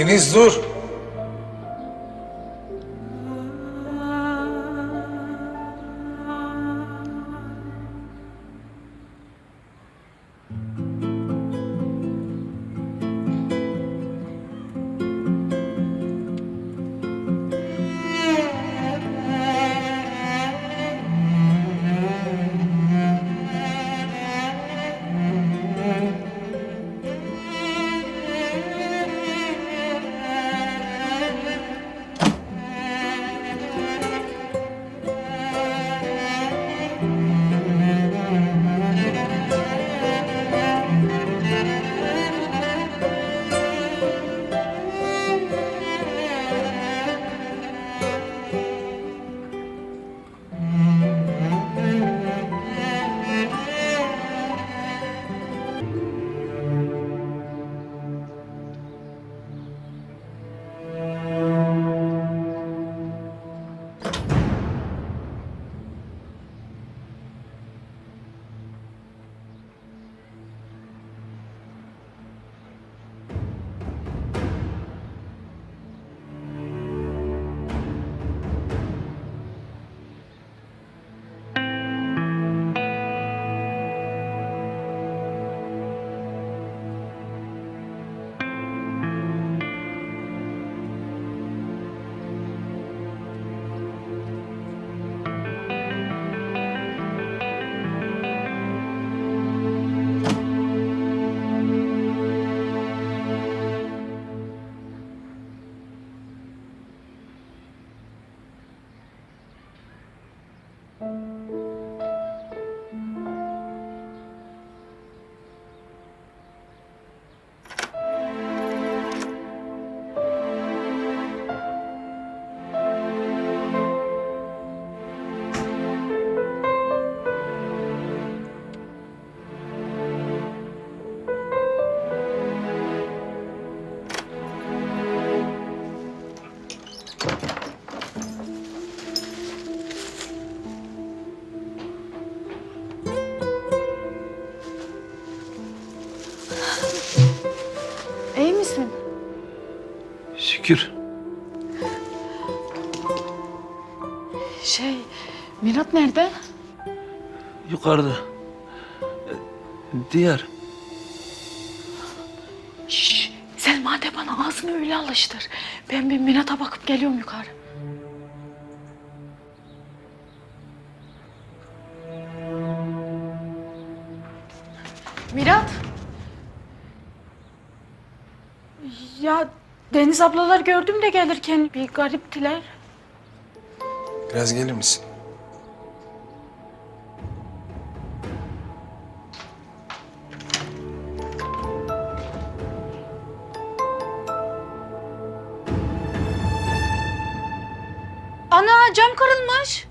Deniz dur. Şükür. Şey, Mirat nerede? Yukarıda. E, Diğer. Şşş, Selma de bana ağzını öyle alıştır. Ben bir Mirat'a bakıp geliyorum yukarı. Mirat. Ya Deniz ablalar gördüm de gelirken bir gariptiler. Biraz gelir misin? Ana cam kırılmış.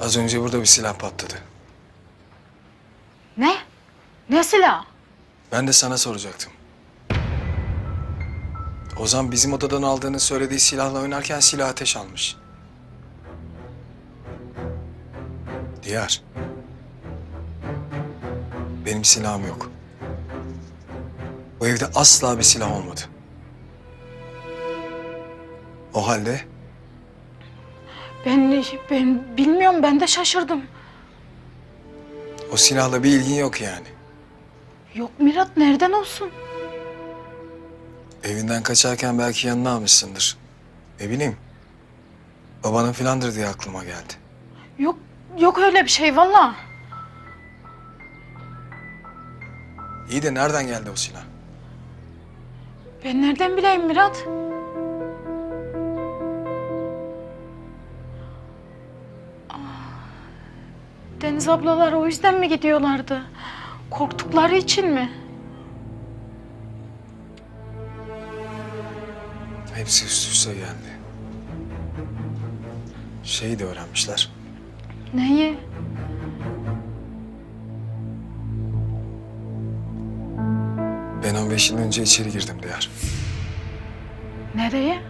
Az önce burada bir silah patladı. Ne? Ne silah? Ben de sana soracaktım. Ozan bizim odadan aldığını söylediği silahla oynarken silah ateş almış. Diyar. Benim silahım yok. Bu evde asla bir silah olmadı. O halde Ben ben bilmiyorum ben de şaşırdım. o silahla bir ilgin yok yani. Yok Mirat nereden olsun? Evinden kaçarken belki yanına almışsındır. Ne bileyim. Babanın filandır diye aklıma geldi. Yok yok öyle bir şey valla. İyi de nereden geldi o silah? Ben nereden bileyim Mirat? Deniz ablalar o yüzden mi gidiyorlardı? Korktukları için mi? Hepsi üst üste geldi. Şeyi de öğrenmişler. Neyi? Ben 15 yıl önce içeri girdim Diyar. Nereye?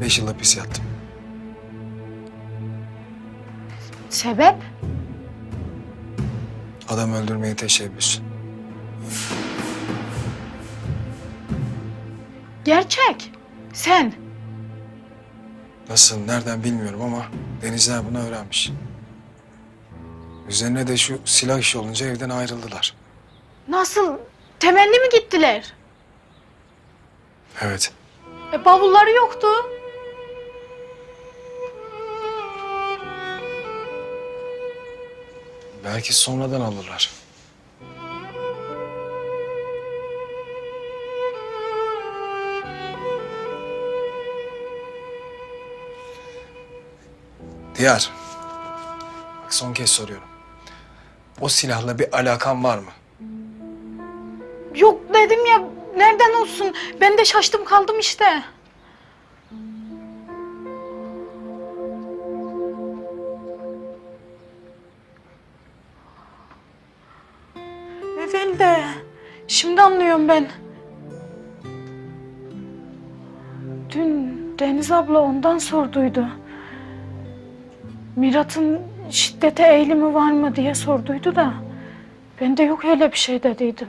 5 yıl hapis yattım. Sebep? Adam öldürmeye teşebbüs. Gerçek. Sen. Nasıl, nereden bilmiyorum ama Denizler bunu öğrenmiş. Üzerine de şu silah işi olunca evden ayrıldılar. Nasıl? Temelli mi gittiler? Evet. E, bavulları yoktu. Belki sonradan alırlar. Diyar. Bak son kez soruyorum. O silahla bir alakan var mı? Yok dedim ya nereden olsun? Ben de şaştım kaldım işte. Şimdi anlıyorum ben. Dün Deniz abla ondan sorduydu. Mirat'ın şiddete eğilimi var mı diye sorduydu da ben de yok öyle bir şey dediydim.